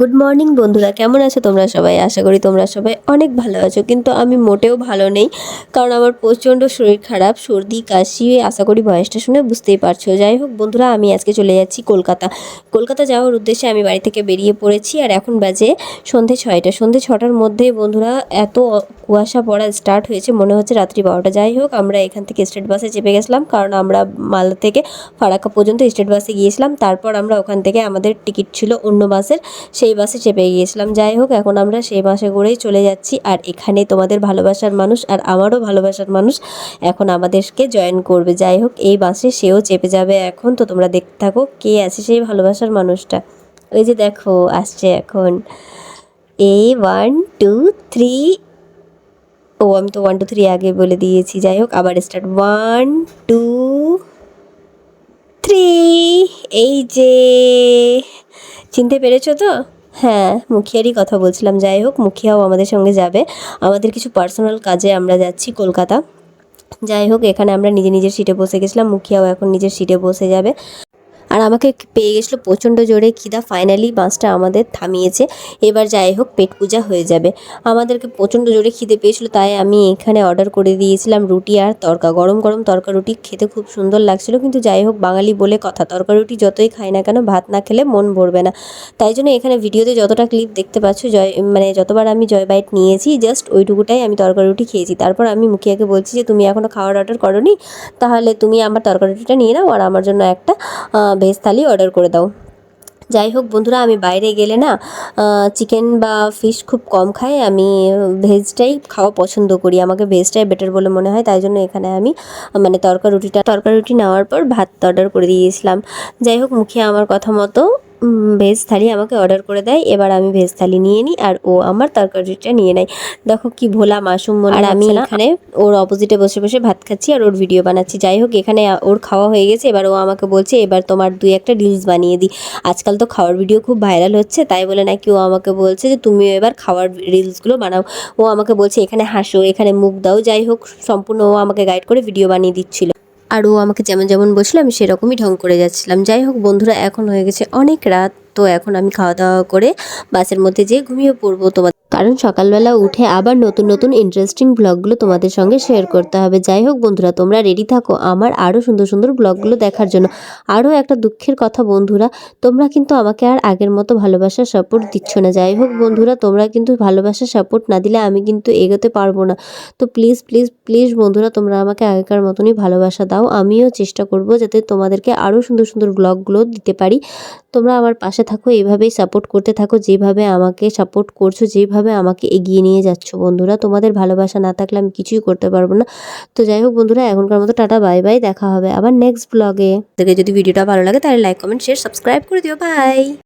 Good morning বন্ধুরা। কেমন আছো তোমরা সবাই? আশা করি তোমরা সবাই অনেক ভালো আছো। কিন্তু আমি মোটেও ভালো নেই, কারণ আমার প্রচণ্ড শরীর খারাপ, সর্দি, কাশি, আশা করি ভয়েসটা শুনে বুঝতেই পারছ। যাই হোক, বন্ধুরা, আমি আজকে চলে যাচ্ছি কলকাতা। কলকাতা যাওয়ার উদ্দেশ্যে আমি বাড়ি থেকে বেরিয়ে পড়েছি, আর এখন বাজে সন্ধে ছয়টা। সন্ধে ছটার মধ্যেই, বন্ধুরা, এত কুয়াশা পড়া স্টার্ট হয়েছে, মনে হচ্ছে রাত্রি বারোটা। যাই হোক, আমরা এখান থেকে স্টেট বাসে চেপে গেছিলাম, কারণ আমরা মালদা থেকে ফারাক্কা পর্যন্ত স্টেট বাসে গিয়েছিলাম। তারপর আমরা ওখান থেকে আমাদের টিকিট ছিল অন্য বাসের। সেই বাসে চেপে গিয়েছিলাম। যাই হোক, এখন আমরা সেই বাসে করেই চলে যাচ্ছি। আর এখানে তোমাদের ভালোবাসার মানুষ আর আমারও ভালোবাসার মানুষ এখন আমাদেরকে জয়েন করবে। যাই হোক, এই বাসে সেও চেপে যাবে এখন। তো তোমরা দেখতে থাকো, কে আছে সেই ভালোবাসার মানুষটা? ওই যে দেখো, আসছে এখন। এ ওয়ান টু থ্রি ও, আমি তো ওয়ান টু থ্রি আগে বলে দিয়েছি। যাই হোক, আবার স্টার্ট ওয়ান টু থ্রি এই যে, চিনতে পেরেছ তো? হ্যাঁ মুখিয়ারই কথা বলছিলাম। যাই হোক, মুখিয়াও আমাদের সঙ্গে যাবে। আমাদের কিছু পার্সোনাল কাজে আমরা যাচ্ছি কলকাতা। যাই হোক, এখানে আমরা নিজে নিজের সিটে বসে গেছিলাম। মুখিয়াও এখন নিজের সিটে বসে যাবে। আর আমাকে পেয়ে গেছিল প্রচণ্ড জোরে খিদা। ফাইনালি বাসটা আমাদের থামিয়েছে। এবার যাই হোক, পেট পূজা হয়ে যাবে। আমাদেরকে প্রচণ্ড জোরে খিদে পেয়েছিলো, তাই আমি এখানে অর্ডার করে দিয়েছিলাম রুটি আর তরকা। গরম গরম তরকা রুটি খেতে খুব সুন্দর লাগছিল, কিন্তু যাই হোক, বাঙালি বলে কথা, তরকা রুটি যতই খাই না কেন ভাত না খেলে মন ভরবে না। তাই জন্য এখানে ভিডিওতে যতটা ক্লিপ দেখতে পাচ্ছ, জয় মানে যতবার আমি জয় বাইট নিয়েছি জাস্ট ওইটুকুটাই আমি তরকা রুটি খেয়েছি। তারপর আমি মুখিয়াকে বলছি যে, তুমি এখনও খাওয়ার অর্ডার করোনি, তাহলে তুমি আমার তরকা রুটিটা নিয়ে নাও আর আমার জন্য একটা ভেজ থালি অর্ডার করে দাও। যাই হোক বন্ধুরা, আমি বাইরে গেলে না চিকেন বা ফিশ খুব কম খাই। আমি ভেজটাই খাওয়া পছন্দ করি। আমাকে ভেজটাই বেটার বলে মনে হয়। তাই জন্য এখানে আমি মানে তরকারুটিটা, তরকারুটি তরকা রুটি নেওয়ার পর ভাত অর্ডার করে দিয়েছিলাম। যাই হোক, মুখে আমার কথা মতো ভেজ থালি আমাকে অর্ডার করে দেয়। এবার আমি ভেজ থালি নিয়ে নিই আর ও আমার তরকারিটা নিয়ে নেয়। দেখো কি ভোলা মাসুম মনে আর আমি এখানে ওর অপোজিটে বসে বসে ভাত খাচ্ছি আর ওর ভিডিও বানাচ্ছি। যাই হোক এখানে ওর খাওয়া হয়ে গেছে। এবার ও আমাকে বলছে এবার তোমার দুই একটা রিলস বানিয়ে দিই। আজকাল তো খাওয়ার ভিডিও খুব ভাইরাল হচ্ছে তাই বলে নাকি ও আমাকে বলছে যে তুমিও এবার খাওয়ার রিলসগুলো বানাও। ও আমাকে বলছে এখানে হাসো এখানে মুখ দাও। যাই হোক সম্পূর্ণ ও আমাকে গাইড করে ভিডিও বানিয়ে দিচ্ছিল। আর ও আমাকে যেমন যেমন বলছিল, আমি সেরকমই ঢং করে যাচ্ছিলাম। যাই হোক, বন্ধুরা, এখন হয়ে গেছে অনেক রাত। তো এখন আমি খাওয়া দাওয়া করে বাসের মধ্যে যেয়ে ঘুমিয়ে পড়ব তোমার কারণ সকালবেলা উঠে আবার নতুন নতুন ইন্টারেস্টিং ব্লগগুলো তোমাদের সঙ্গে শেয়ার করতে হবে। যাই হোক বন্ধুরা, তোমরা রেডি থাকো আমার আরও সুন্দর সুন্দর ব্লগগুলো দেখার জন্য। আরও একটা দুঃখের কথা বন্ধুরা, তোমরা কিন্তু আমাকে আর আগের মতো ভালোবাসার সাপোর্ট দিচ্ছ না। যাই হোক বন্ধুরা, তোমরা কিন্তু ভালোবাসার সাপোর্ট না দিলে আমি কিন্তু এগোতে পারব না। তো প্লিজ প্লিজ প্লিজ বন্ধুরা, তোমরা আমাকে আগেকার মতনই ভালোবাসা দাও। আমিও চেষ্টা করব যাতে তোমাদেরকে আরও সুন্দর সুন্দর ব্লগগুলো দিতে পারি। তোমরা আমার পাশে থাকো এইভাবেই সাপোর্ট করতে থাকো। যেভাবে আমাকে সাপোর্ট করছ, যেভাবে আমাকে এগিয়ে নিয়ে যাচ্ছ বন্ধুরা? তোমাদের ভালোবাসা না থাকলে আমি কিছুই করতে পারব না। তো যাই হোক বন্ধুরা, এখনকার মতো টাটা, বাই বাই, দেখা হবে আবার নেক্সট ব্লগে যদি ভিডিওটা ভালো লাগে তাহলে লাইক কমেন্ট শেয়ার সাবস্ক্রাইব করে দিও। বাই